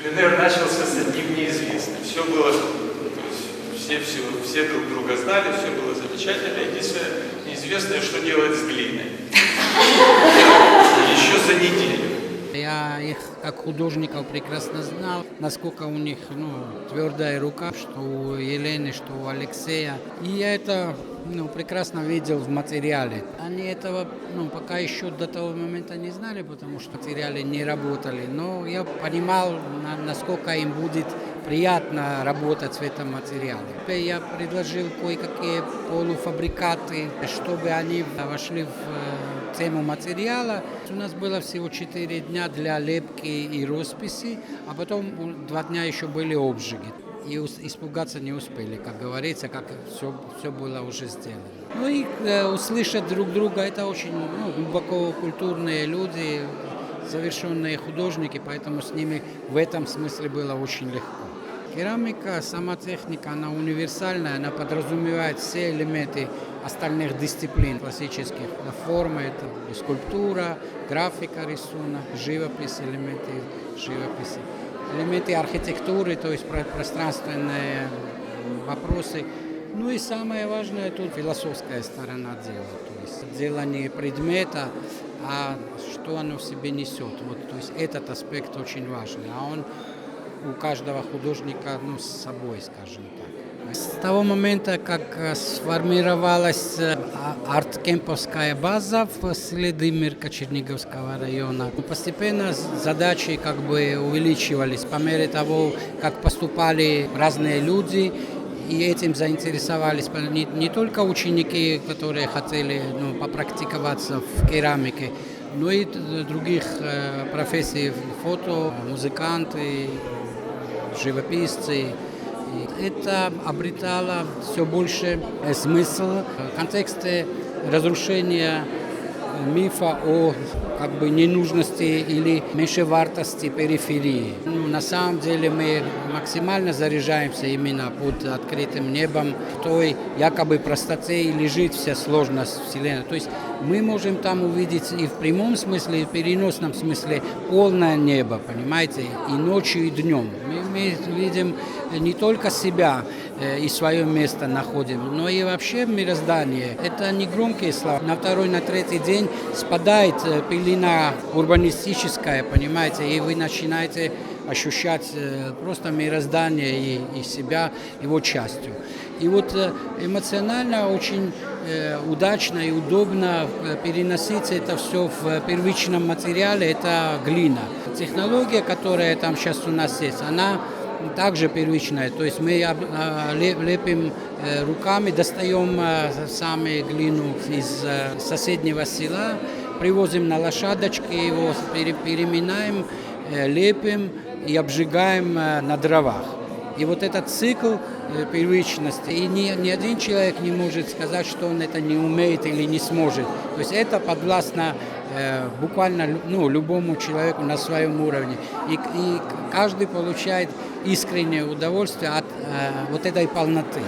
Пленэр начался с одним неизвестным. Все было, то есть все, все, все друг друга знали, все было замечательно. Единственное, неизвестное, что делать с глиной. Еще за неделю. Я их как художников прекрасно знал, насколько у них ну, твердая рука, что у Елены, что у Алексея. И я это ну, прекрасно видел в материале. Они этого ну, пока еще до того момента не знали, потому что материалы не работали. Но я понимал, на- насколько им будет приятно работать в этом материале. Я предложил кое-какие полуфабрикаты, чтобы они вошли в э, тему материала. У нас было всего 4 дня для лепки и росписи, а потом два дня еще были обжиги. И испугаться не успели, как говорится, как все, все было уже сделано. Ну и э, услышать друг друга, это очень ну, глубоко культурные люди, завершенные художники, поэтому с ними в этом смысле было очень легко. Керамика, сама техника, она универсальная, она подразумевает все элементы остальных дисциплин классических. Форма – это скульптура, графика, рисунок, живопись, элементы живописи, элементы архитектуры, то есть про- пространственные вопросы. Ну и самое важное тут философская сторона дела, то есть дело не предмета, а что оно в себе несет. Вот, то есть этот аспект очень важный, а он у каждого художника ну, с собой, скажем так. С того момента, как э, сформировалась э, а- арт-кемповская база в селе Дымирка Черниговского района, постепенно задачи как бы увеличивались по мере того, как поступали разные люди, и этим заинтересовались не, не только ученики, которые хотели ну, попрактиковаться в керамике, но и других э, профессий, фото, музыканты, живописцы. Это обретало все больше э, смысл в контексте разрушения мифа о как бы ненужности или меньшевартости периферии. Ну, на самом деле мы максимально заряжаемся именно под открытым небом. В той якобы простоте и лежит вся сложность Вселенной. То есть мы можем там увидеть и в прямом смысле, и в переносном смысле полное небо, понимаете, и ночью, и днем. Мы, видим не только себя э, и свое место находим, но и вообще мироздание. Это не громкие слова. На второй, на третий день спадает э, пелена урбанистическая, понимаете, и вы начинаете ощущать э, просто мироздание и, и себя его частью. И вот э, эмоционально очень э, удачно и удобно э, переносить это все в первичном материале, это глина. Технология, которая там сейчас у нас есть, она также первичная, то есть мы а, ле- лепим э, руками, достаем э, сами глину из э, соседнего села, привозим на лошадочке, его пере- переминаем, лепим и обжигаем на дровах. И вот этот цикл э, первичности, и ни, ни один человек не может сказать, что он это не умеет или не сможет. То есть это подвластно э, буквально ну, любому человеку на своем уровне. И, и каждый получает искреннее удовольствие от э, вот этой полноты.